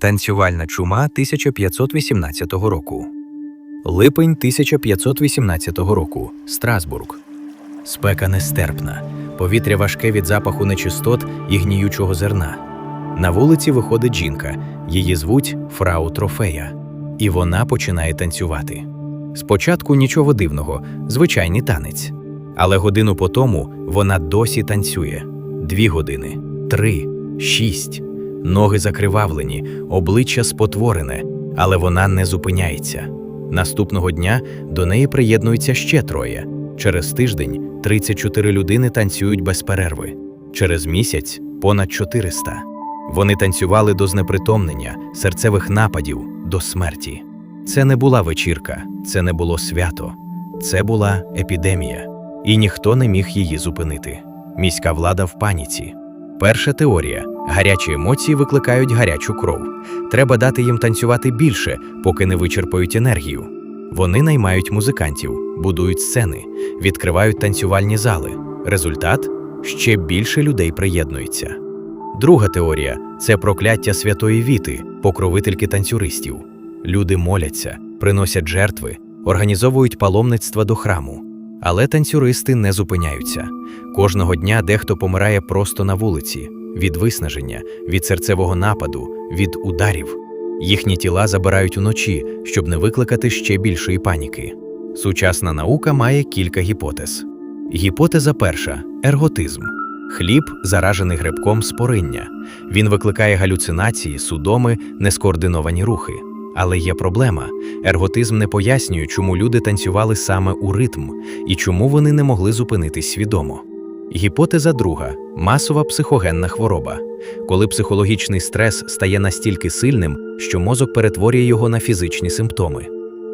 Танцювальна чума 1518 року. Липень 1518 року. Страсбург. Спека нестерпна. Повітря важке від запаху нечистот і гніючого зерна. На вулиці виходить жінка. Її звуть Фрау Трофея. І вона починає танцювати. Спочатку нічого дивного, звичайний танець. Але годину по тому вона досі танцює. Дві години, три, шість. Ноги закривавлені, обличчя спотворене, але вона не зупиняється. Наступного дня до неї приєднується ще троє. Через тиждень 34 людини танцюють без перерви. Через місяць понад 400. Вони танцювали до знепритомнення, серцевих нападів, до смерті. Це не була вечірка, це не було свято, це була епідемія, і ніхто не міг її зупинити. Міська влада в паніці. Перша теорія: гарячі емоції викликають гарячу кров. Треба дати їм танцювати більше, поки не вичерпають енергію. Вони наймають музикантів, будують сцени, відкривають танцювальні зали. Результат ще більше людей приєднується. Друга теорія це прокляття святої Віти, покровительки танцюристів. Люди моляться, приносять жертви, організовують паломництва до храму. Але танцюристи не зупиняються. Кожного дня дехто помирає просто на вулиці від виснаження, від серцевого нападу, від ударів. Їхні тіла забирають уночі, щоб не викликати ще більшої паніки. Сучасна наука має кілька гіпотез. Гіпотеза перша ерготизм. Хліб, заражений грибком спориння. Він викликає галюцинації, судоми, нескоординовані рухи. Але є проблема. Ерготизм не пояснює, чому люди танцювали саме у ритм і чому вони не могли зупинитись свідомо. Гіпотеза друга масова психогенна хвороба, коли психологічний стрес стає настільки сильним, що мозок перетворює його на фізичні симптоми.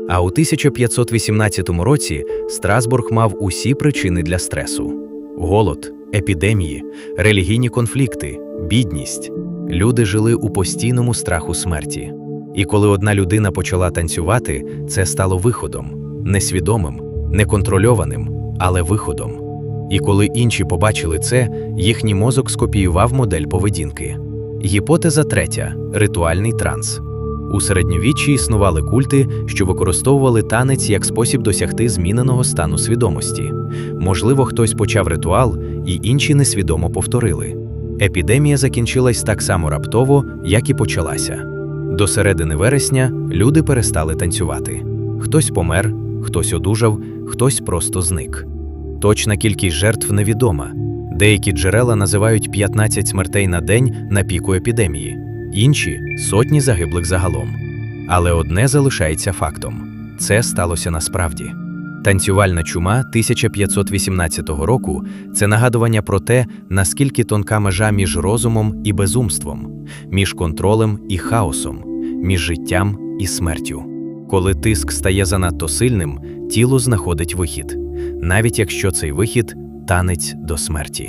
А у 1518 році Страсбург мав усі причини для стресу: голод, епідемії, релігійні конфлікти, бідність. Люди жили у постійному страху смерті. І коли одна людина почала танцювати, це стало виходом несвідомим, неконтрольованим, але виходом. І коли інші побачили це, їхній мозок скопіював модель поведінки. Гіпотеза третя ритуальний транс. У середньовіччі існували культи, що використовували танець як спосіб досягти зміненого стану свідомості. Можливо, хтось почав ритуал, і інші несвідомо повторили. Епідемія закінчилась так само раптово, як і почалася. До середини вересня люди перестали танцювати. Хтось помер, хтось одужав, хтось просто зник. Точна кількість жертв невідома. Деякі джерела називають 15 смертей на день на піку епідемії, інші сотні загиблих загалом. Але одне залишається фактом: це сталося насправді. Танцювальна чума 1518 року це нагадування про те, наскільки тонка межа між розумом і безумством, між контролем і хаосом, між життям і смертю. Коли тиск стає занадто сильним, тіло знаходить вихід, навіть якщо цей вихід танець до смерті.